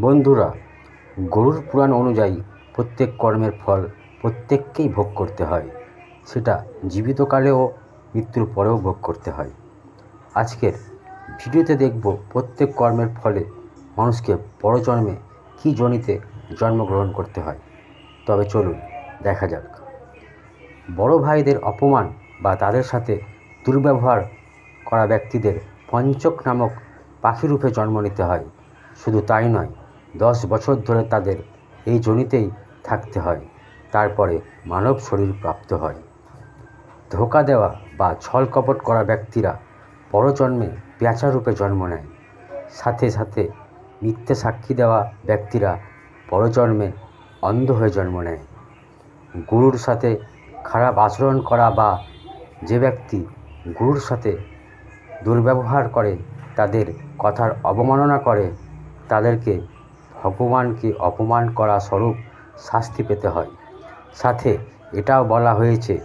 বন্ধুরা, গরুর পুরাণ অনুযায়ী প্রত্যেক কর্মের ফল প্রত্যেককেই ভোগ করতে হয়। সেটা জীবিতকালেও মৃত্যুর পরেও ভোগ করতে হয়। আজকের ভিডিওতে দেখব প্রত্যেক কর্মের ফলে মানুষকে পরজন্মে কী জনিতে জন্মগ্রহণ করতে হয়। তবে চলুন দেখা যাক। বড় ভাইদের অপমান বা তাদের সাথে দুর্ব্যবহার করা ব্যক্তিদের পঞ্চক নামক পাখি রূপে জন্ম নিতে হয়। শুধু তাই নয় দশ বছর ধরে তাদের এই জনিতেই থাকতে হয়। তারপরে মানব শরীর প্রাপ্ত হয়। ধোকা দেওয়া বা ছল কপট করা ব্যক্তিরা পরজন্মে পেঁচা রূপে জন্ম নেয়। সাথে সাথে মিথ্যে সাক্ষী দেওয়া ব্যক্তিরা পরজন্মে অন্ধ হয়ে জন্ম নেয়। গুরুর সাথে খারাপ আচরণ করা বা যে ব্যক্তি গুরুর সাথে দুর্ব্যবহার করে তাদের কথার অবমাননা করে, তাদেরকে ভগবানকে অপমান করা স্বরূপ শাস্তি পেতে হয়। সাথে এটাও বলা হয়েছে,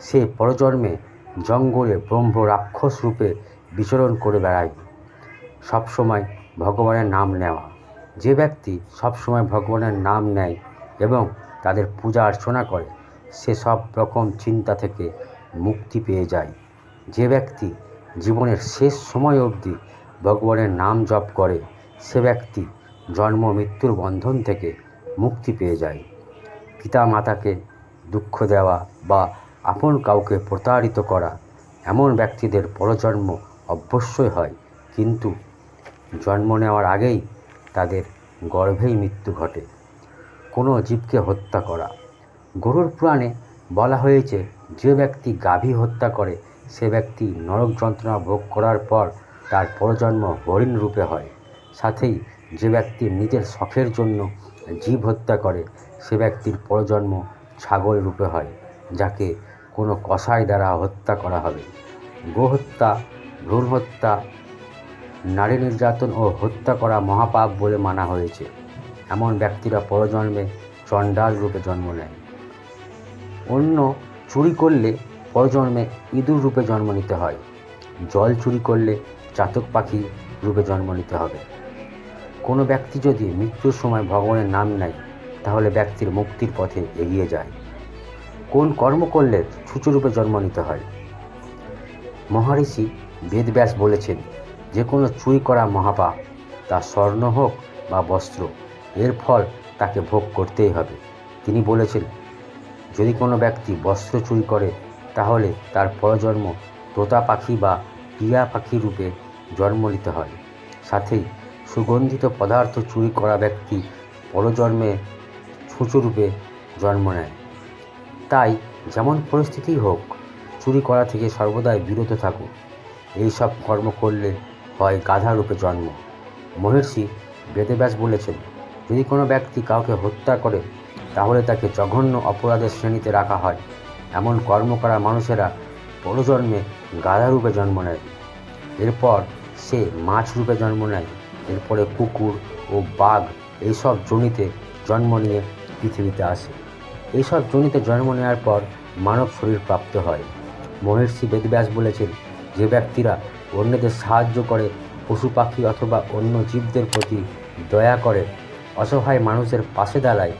সে পরজন্মে জঙ্গলে ব্রহ্ম রাক্ষস রূপে বিচরণ করে বেড়ায়। সবসময় ভগবানের নাম নেওয়া। যে ব্যক্তি সবসময় ভগবানের নাম নেয় এবং তাদের পূজা অর্চনা করে, সে সব রকম চিন্তা থেকে মুক্তি পেয়ে যায়। যে ব্যক্তি জীবনের শেষ সময় অবধি ভগবানের নাম জপ করে, সে ব্যক্তি জন্ম মৃত্যুর বন্ধন থেকে মুক্তি পেয়ে যায়। পিতা মাতাকে দুঃখ দেওয়া বা আপন কাউকে প্রতারিত করা এমন ব্যক্তিদের পরজন্ম অবশ্যই হয়। কিন্তু জন্ম নেওয়ার আগেই তাদের গর্ভেই মৃত্যু ঘটে। কোনো জীবকে হত্যা করা। গরুর পুরাণে বলা হয়েছে, যে ব্যক্তি গাভী হত্যা করে, সে ব্যক্তি নরক যন্ত্রণা ভোগ করার পর তার পরজন্ম হরিণ রূপে হয়। সাথেই যে ব্যক্তি নিজের শখের জন্য জীব হত্যা করে, সে ব্যক্তির পরজন্ম ছাগল রূপে হয়, যাকে কোনো কসাই দ্বারা হত্যা করা হবে। গোহত্যা ভ্রূণ হত্যা নারী নির্যাতন ও হত্যা করা মহাপাপ বলে মানা হয়েছে। এমন ব্যক্তিরা পরজন্মে চণ্ডাল রূপে জন্ম নেয়। অন্য চুরি করলে পরজন্মে ইঁদুর রূপে জন্ম নিতে হয়। জল চুরি করলে চাতক পাখি রূপে জন্ম নিতে হবে। কোনো ব্যক্তি যদি মৃত্যুর সময় ভগবানের নাম নেয়, তাহলে ব্যক্তির মুক্তির পথে এগিয়ে যায়। কোন কর্ম করলে ছুচুরূপে জন্ম নিতে হয়? মহারিষি বেদব্যাস বলেছেন যে কোনো চুরি করা মহাপাপ, তা স্বর্ণ হোক বা বস্ত্র, এর ফল তাকে ভোগ করতেই হবে। তিনি বলেছেন, যদি কোনো ব্যক্তি বস্ত্র চুরি করে, তাহলে তার পরজন্ম তোতা পাখি বা টিয়া পাখি রূপে জন্ম নিতে হয়। সাথেই সুগন্ধিত পদার্থ চুরি করা ব্যক্তি পরজন্মে ছুঁচো রূপে জন্ম নেয়। তাই যেমন পরিস্থিতিই হোক, চুরি করা থেকে সর্বদাই বিরত থাকুন। এই সব কর্ম করলে হয় গাধা রূপে জন্ম। মহর্ষি বেদব্যাস বলেছেন, যদি কোনো ব্যক্তি কাউকে হত্যা করে, তাহলে তাকে জঘন্য অপরাধের শ্রেণীতে রাখা হয়। এমন কর্ম করা মানুষেরা পরজন্মে গাধা রূপে জন্ম নেয়। এরপর সে মাছ রূপে জন্ম নেয়। এরপরে কুকুর ও বাঘ এইসব জনিতে জন্ম নিয়ে পৃথিবীতে আসে। এইসব জনিতে জন্ম নেওয়ার পর মানব শরীর প্রাপ্ত হয়। মহর্ষি বেদব্যাস বলেছেন, যে ব্যক্তিরা অন্যদের সাহায্য করে, পশু পাখি অথবা অন্য জীবদের প্রতি দয়া করে, অসহায় মানুষের পাশে দাঁড়ায়